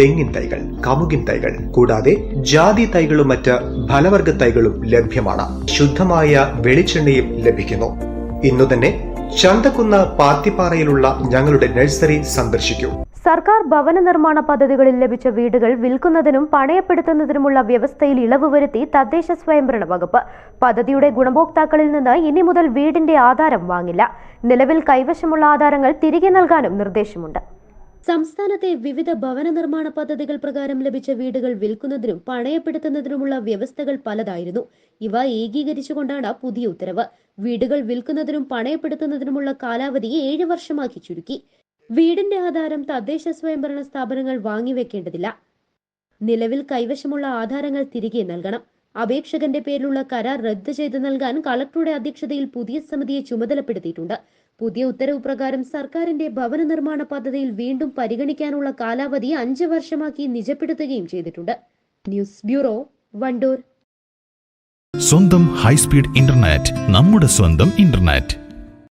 തെങ്ങിൻ തൈകൾ കമുകിൻ തൈകൾ കൂടാതെ ജാതി തൈകളും മറ്റ് ഫലവർഗ തൈകളും ലഭ്യമാണ്. ശുദ്ധമായ വെളിച്ചെണ്ണയും ലഭിക്കുന്നു. ഇന്നു തന്നെ ചന്തക്കുന്ന് പാത്തിപ്പാറയിലുള്ള ഞങ്ങളുടെ നഴ്സറി സന്ദർശിക്കൂ. സർക്കാർ ഭവന നിർമ്മാണ പദ്ധതികളിൽ ലഭിച്ച വീടുകൾ വിൽക്കുന്നതിനും പണയപ്പെടുത്തുന്നതിനുമുള്ള വ്യവസ്ഥയിൽ ഇളവ് വരുത്തി തദ്ദേശ സ്വയംഭരണ വകുപ്പ്. പദ്ധതിയുടെ ഗുണഭോക്താക്കളിൽ നിന്ന് ഇനി മുതൽ വീടിന്റെ ആധാരം വാങ്ങില്ല. നിലവിൽ കൈവശമുള്ള ആധാരങ്ങൾ തിരികെ നൽകാനും നിർദ്ദേശമുണ്ട്. സംസ്ഥാനത്തെ വിവിധ ഭവന നിർമ്മാണ പദ്ധതികൾ പ്രകാരം ലഭിച്ച വീടുകൾ വിൽക്കുന്നതിനും പണയപ്പെടുത്തുന്നതിനുമുള്ള വ്യവസ്ഥകൾ പലതായിരുന്നു. ഇവ ഏകീകരിച്ചുകൊണ്ടാണ് പുതിയ ഉത്തരവ്. വീടുകൾ വിൽക്കുന്നതിനും പണയപ്പെടുത്തുന്നതിനുമുള്ള കാലാവധി ഏഴ് വർഷമാക്കി ചുരുക്കി. വീടിന്റെ ആധാരം തദ്ദേശ സ്വയംഭരണ സ്ഥാപനങ്ങൾ വാങ്ങിവെക്കേണ്ടതില്ല. നിലവിൽ കൈവശമുള്ള ആധാരങ്ങൾ തിരികെ നൽകണം. അപേക്ഷകന്റെ പേരിലുള്ള കരാർ റദ്ദ് ചെയ്തു നൽകാൻ കളക്ടറുടെ അധ്യക്ഷതയിൽ പുതിയ സമിതിയെ ചുമതലപ്പെടുത്തിയിട്ടുണ്ട്. പുതിയ ഉത്തരവ് പ്രകാരം സർക്കാരിന്റെ ഭവന നിർമ്മാണ പദ്ധതിയിൽ വീണ്ടും പരിഗണിക്കാനുള്ള കാലാവധി അഞ്ച് വർഷമാക്കി നിജപ്പെടുത്തുകയും ചെയ്തിട്ടുണ്ട്. News bureau Wandoor. സ്വന്തം ഹൈസ്പീഡ് ഇന്റർനെറ്റ് നമ്മുടെ സ്വന്തം ഇന്റർനെറ്റ്.